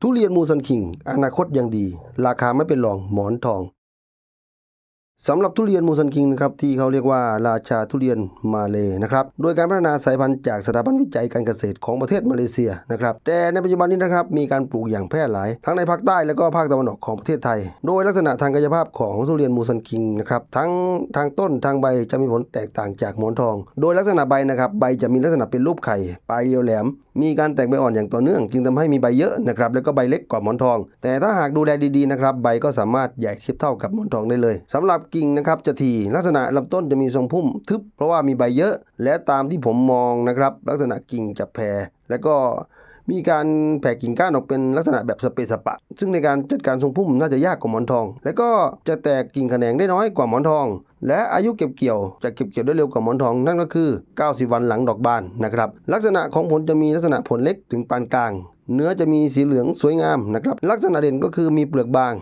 ทุเรียนมูซันคิง อนาคตยังดี ราคาไม่เป็นรองหมอนทอง สำหรับทุเรียนมูซันคิงนะครับที่เขาเรียกว่าราชาทุเรียนมาเลยนะครับโดยการพัฒนาสายพันธุ์จากสถาบันวิจัยการเกษตรของประเทศมาเลเซียนะครับแต่ในปัจจุบันนี้นะครับมีการปลูกอย่างแพร่หลาย ทั้งในภาคใต้และก็ภาคตะวันออกของประเทศไทย โดยลักษณะทางกายภาพของทุเรียนมูซันคิงนะครับทั้งทางต้นทางใบจะมีผลแตกต่างจากหมอนทอง โดยลักษณะใบนะครับใบจะมีลักษณะเป็นรูปไข่ปลายเรียวแหลม มีการแตกใบอ่อนอย่างต่อเนื่อง จึงทำให้มีใบเยอะนะครับแล้วก็ใบเล็กกว่าหมอนทอง แต่ถ้าหากดูแลดีๆนะครับใบก็สามารถใหญ่เทียบเท่ากับหมอนทองได้เลยสำหรับกิ่งนะครับจะทีลักษณะลำต้นจะมีทรงพุ่มทึบ เพราะว่ามีใบเยอะ และตามที่ผมมองนะครับ ลักษณะกิ่งจะแผ่แล้วก็มีการแผ่กิ่งก้านออกเป็นลักษณะแบบสเปซสปะ ซึ่งในการจัดการทรงพุ่มน่าจะยากกว่าหมอนทอง แล้วก็จะแตกกิ่งแขนงได้น้อยกว่าหมอนทอง และอายุเก็บเกี่ยวจะเก็บเกี่ยวได้เร็วกว่าหมอนทองนั่นก็คือ 90 วันหลังดอกบานนะครับ ลักษณะของผลจะมีลักษณะผลเล็กถึงปานกลาง เนื้อจะมีสีเหลืองสวยงามนะครับ ลักษณะเด่นก็คือมีเปลือกบาง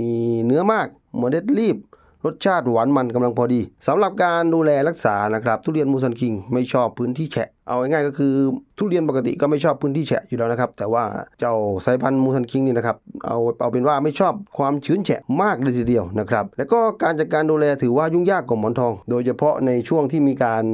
มีเนื้อมากเมล็ดรีบ รสชาติหวานมันกำลังพอดีสำหรับการดูแลรักษานะครับ ทุเรียนมูซันคิงไม่ชอบพื้นที่แฉะเอาง่ายๆก็คือทุเรียนปกติก็ไม่ชอบพื้นที่แฉะอยู่แล้วนะครับ แต่ว่าเจ้าสายพันธุ์มูซันคิงนี่นะครับเอาเอาเป็นว่าไม่ชอบความชื้นแฉะมากเลยทีเดียวนะครับแล้วก็การจัดการดูแลถือว่ายุ่งยากกว่าหมอนทอง โดยเฉพาะในช่วงที่มีการ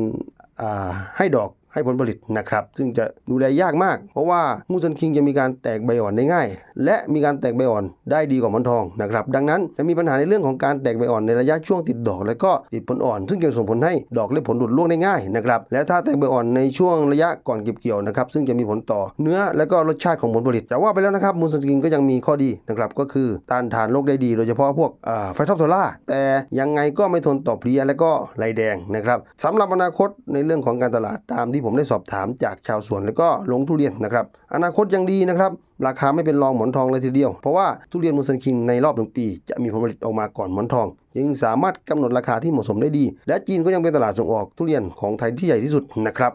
ให้ดอก ให้ผลผลิตนะครับ ซึ่งจะดูแลยากมาก เพราะว่ามูซันคิงจะมีการแตกใบอ่อนได้ง่าย และมีการแตกใบอ่อนได้ดีกว่ามอนทองนะครับ ดังนั้นจะมีปัญหาในเรื่องของการแตกใบอ่อนในระยะช่วงติดดอก และก็ติดผลอ่อน ซึ่งจะส่งผลให้ดอกและผลหลุดร่วงได้ง่ายนะครับ และถ้าแตกใบอ่อนในช่วงระยะก่อนเก็บเกี่ยวนะครับ ซึ่งจะมีผลต่อเนื้อและก็รสชาติของผลผลิต แต่ว่าไปแล้วนะครับมูซันคิงก็ยังมีข้อดีนะครับก็คือต้านทานโรคได้ดี โดยเฉพาะพวกไฟทอปโซล่าแต่ยังไงก็ไม่ทนต่อเพลี้ยและก็ลายแดงนะครับสำหรับอนาคตในเรื่องของการตลาดตามที่ผมผมได้สอบถามจากชาวสวนและก็ลงทุเรียนนะครับ อนาคตยังดีนะครับ ราคาไม่เป็นรองหมอนทองเลยทีเดียว เพราะว่าทุเรียนมูซันคิงในรอบหนึ่งปี จะมีผลผลิตออกมาก่อนหมอนทอง ยังสามารถกำหนดราคาที่เหมาะสมได้ดี และจีนก็ยังเป็นตลาดส่งออกทุเรียนของไทยที่ใหญ่ที่สุดนะครับ